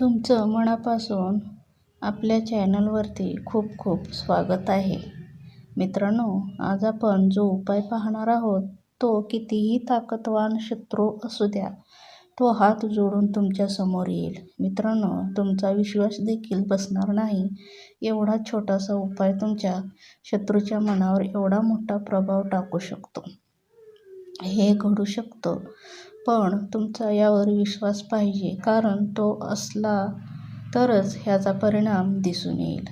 तुमचं मनापासून आपल्या चॅनलवरती खूप खूप स्वागत आहे. मित्रांनो आज आपण जो उपाय पाहणार आहोत तो कितीही ताकदवान शत्रू असू द्या तो हात जोडून तुमच्यासमोर येईल. मित्रांनो तुमचा विश्वास देखील बसणार नाही. एवढा छोटासा उपाय तुमच्या शत्रूच्या मनावर एवढा मोठा प्रभाव टाकू शकतो. हे घडू शकतं. पण तुमचा यावर विश्वास पाहिजे कारण तो असला तरच ह्याचा परिणाम दिसून येईल.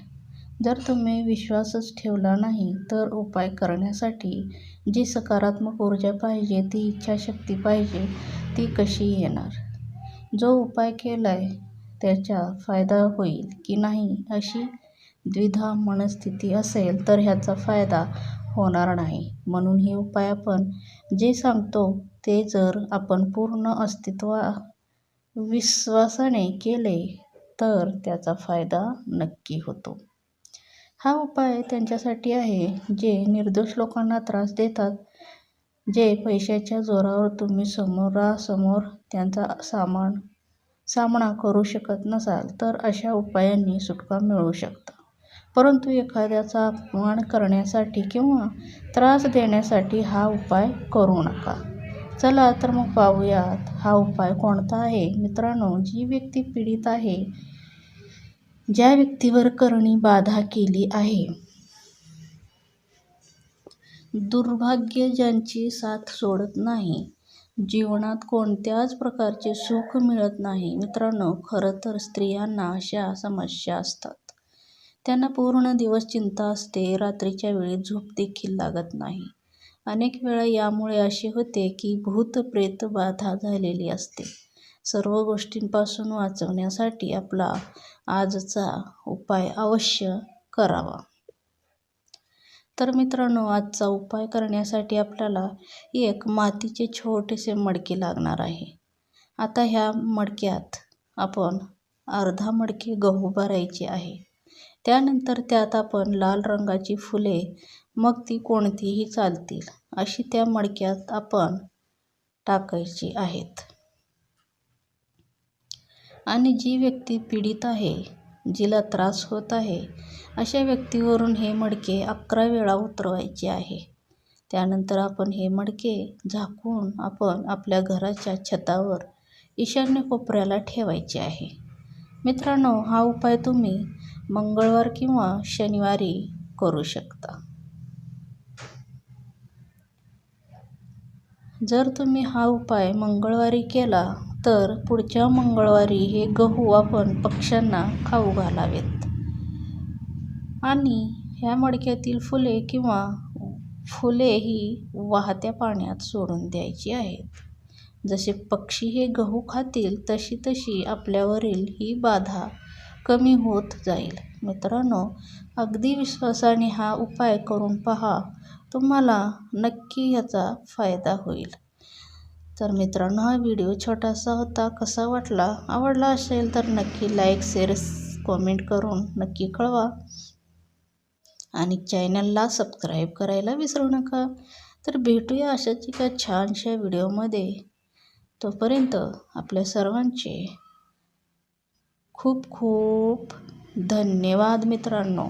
जर तुम्ही विश्वासच ठेवला नाही तर उपाय करण्यासाठी जी सकारात्मक ऊर्जा पाहिजे ती इच्छाशक्ती पाहिजे ती कशी येणार? जो उपाय केलाय त्याचा फायदा होईल की नाही अशी द्विधा मनस्थिती असेल तर ह्याचा फायदा होणार नाही. म्हणून हे उपाय आपण जे सांगतो ते जर आपण पूर्ण अस्तित्व विश्वासाने केले तर त्याचा फायदा नक्की होतो. हा उपाय त्यांच्यासाठी आहे जे निर्दोष लोकांना त्रास देतात जे पैशाच्या जोरावर तुम्ही समोरासमोर त्यांचा सामान सामना करू शकत नसाल तर अशा उपायांनी सुटका मिळू शकता. परंतु एखाद्याचा अपमान करण्यासाठी किंवा त्रास देण्यासाठी हा उपाय करू नका. चला तर मग पाहूयात हा उपाय कोणता आहे. मित्रांनो जी व्यक्ती पीडित आहे ज्या व्यक्तीवर करणी बाधा केली आहे दुर्भाग्य ज्यांची साथ सोडत नाही जीवनात कोणत्याच प्रकारचे सुख मिळत नाही. मित्रांनो खरं तर स्त्रियांना अशा समस्या असतात. त्यांना पूर्ण दिवस चिंता असते. रात्रीच्या वेळी झोप देखील लागत नाही. अनेक वेळा यामुळे असे होते की भूत प्रेत बाधा झालेली असते. सर्व गोष्टींपासून वाचवण्यासाठी आपला आजचा उपाय अवश्य करावा. तर मित्रांनो आजचा उपाय करण्यासाठी आपल्याला एक मातीचे छोटेसे मडके लागणार आहे. आता ह्या मडक्यात आपण अर्धा मडके गहू भरायचे आहे. त्यानंतर त्यात आपण लाल रंगाची फुले मग ती कोणतीही चालतील अशी त्या मडक्यात आपण टाकायची आहेत. आणि जी व्यक्ती पीडित आहे जिला त्रास होत आहे अशा व्यक्तीवरून हे मडके अकरा वेळा उतरवायचे आहे. त्यानंतर आपण हे मडके झाकून आपण आपल्या घराच्या छतावर ईशान्य कोपऱ्याला ठेवायचे आहे. मित्रांनो हा उपाय तुम्ही मंगळवार किंवा शनिवारी करू शकता. जर तुम्ही हा उपाय मंगळवारी केला तर पुढच्या मंगळवारी हे गहू आपण पक्ष्यांना खाऊ घालावेत. आणि ह्या मडक्यातील फुले किंवा फुले ही वाहत्या पाण्यात सोडून द्यायची आहेत. जसे पक्षी हे गहू खातील तशी तशी आपल्यावरील ही बाधा कमी होत जाईल. मित्रांनो अगदी विश्वासाने हा उपाय करून पहा. तुम्हाला नक्की याचा फायदा होईल. तर मित्रांनो हा व्हिडिओ छोटासा होता कसा वाटला आवडला असेल तर नक्की लाईक शेअर कॉमेंट करून नक्की कळवा. आणि चॅनलला सबस्क्राईब करायला विसरू नका. तर भेटूया अशाच एका छानशा व्हिडिओमध्ये. तोपर्यंत आपल्या सर्वांचे खूप खूप धन्यवाद मित्रांनो.